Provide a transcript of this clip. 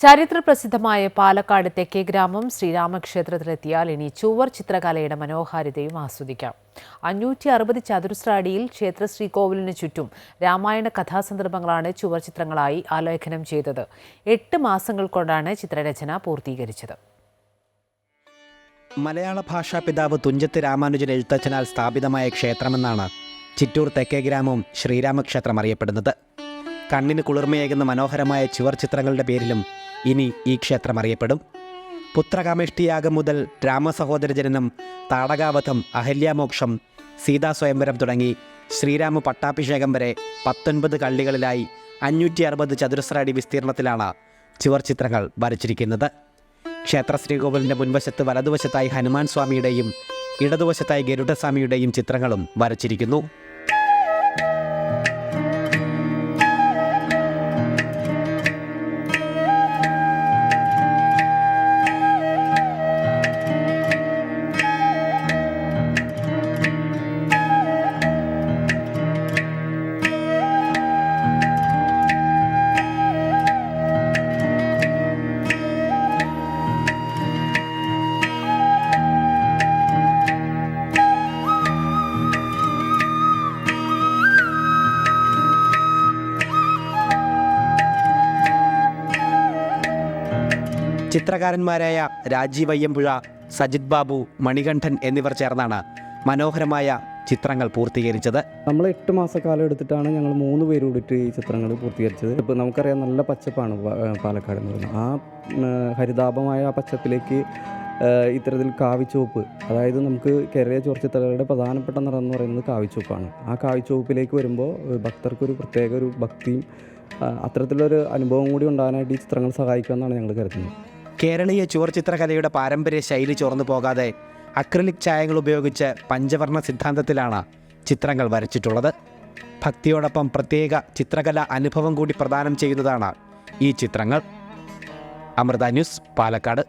ചരിത്രപ്രസിദ്ധമായ പാലക്കാട് തെക്കേ ഗ്രാമം ശ്രീരാമക്ഷേത്രത്തിലെത്തിയാൽ ഇനി ചുവർ ചിത്രകലയുടെ മനോഹാരിതയും ആസ്വദിക്കാം. അഞ്ഞൂറ്റി അറുപത് ചതുരശ്ര അടിയിൽ ക്ഷേത്ര ശ്രീകോവിലിന് ചുറ്റും രാമായണ കഥാസന്ദർഭങ്ങളാണ് ചുവർ ചിത്രങ്ങളായി ആലേഖനം ചെയ്തത്. എട്ട് മാസങ്ങൾ കൊണ്ടാണ് ചിത്രരചന പൂർത്തീകരിച്ചത്. മലയാള ഭാഷാ പിതാവ് തുഞ്ചത്ത് രാമാനുജൻ എഴുത്തച്ഛനാൽ സ്ഥാപിതമായ ക്ഷേത്രമെന്നാണ് ചിറ്റൂർ തെക്കേ ഗ്രാമവും ശ്രീരാമക്ഷേത്രം അറിയപ്പെടുന്നത്. കണ്ണിന് കുളിർമയേകുന്ന മനോഹരമായ ചുവർ ചിത്രങ്ങളുടെ പേരിലും ഇനി ഈ ക്ഷേത്രം അറിയപ്പെടും. പുത്രകാമേഷ്ടിയാഗം മുതൽ രാമസഹോദര ജനനം താടകാവധം അഹല്യാമോക്ഷം സീതാ സ്വയംവരം തുടങ്ങി ശ്രീരാമ പട്ടാഭിഷേകം വരെ പത്തൊൻപത് കള്ളികളിലായി അഞ്ഞൂറ്റി അറുപത് ചതുരശ്ര അടി വിസ്തീർണത്തിലാണ് ചുവർ ചിത്രങ്ങൾ വരച്ചിരിക്കുന്നത്. ക്ഷേത്ര ശ്രീകോവിലിന്റെ മുൻവശത്ത് വലതുവശത്തായി ഹനുമാൻ സ്വാമിയുടെയും ഇടതുവശത്തായി ഗരുഡസ്വാമിയുടെയും ചിത്രങ്ങളും വരച്ചിരിക്കുന്നു. ചിത്രകാരന്മാരായ രാജീവ് അയ്യമ്പുഴ സജിത് ബാബു മണികണ്ഠൻ എന്നിവർ ചേർന്നാണ് മനോഹരമായ ചിത്രങ്ങൾ പൂർത്തീകരിച്ചത്. നമ്മൾ എട്ട് മാസക്കാലം എടുത്തിട്ടാണ് ഞങ്ങൾ മൂന്ന് പേര് കൂടിയിട്ട് ഈ ചിത്രങ്ങൾ പൂർത്തീകരിച്ചത്. ഇപ്പോൾ നമുക്കറിയാം നല്ല പച്ചപ്പാണ് പാലക്കാട് എന്ന് പറയുന്നത്. ആ ഹരിതാപമായ ആ പച്ചപ്പിലേക്ക് ഇത്തരത്തിൽ കാവിച്ചുവപ്പ് അതായത് നമുക്ക് കേരളീയ ചിത്രങ്ങളുടെ പ്രധാനപ്പെട്ട നിറം എന്ന് പറയുന്നത് കാവിച്ചുവപ്പാണ് ആ കാവിച്ചുവപ്പിലേക്ക് വരുമ്പോൾ ഭക്തർക്കൊരു പ്രത്യേക ഒരു ഭക്തിയും അത്തരത്തിലൊരു അനുഭവം കൂടി ഉണ്ടാകാനായിട്ട് ഈ ചിത്രങ്ങൾ സഹായിക്കുമെന്നാണ് ഞങ്ങൾ കരുതുന്നത്. കേരളീയ ചുവർ ചിത്രകലയുടെ പാരമ്പര്യ ശൈലി ചോർന്നു പോകാതെ അക്രിലിക് ചായങ്ങൾ ഉപയോഗിച്ച് പഞ്ചവർണ സിദ്ധാന്തത്തിലാണ് ചിത്രങ്ങൾ വരച്ചിട്ടുള്ളത്. ഭക്തിയോടൊപ്പം പ്രത്യേക ചിത്രകല അനുഭവം കൂടി പ്രദാനം ചെയ്യുന്നതാണ് ഈ ചിത്രങ്ങൾ. അമൃത ന്യൂസ് പാലക്കാട്.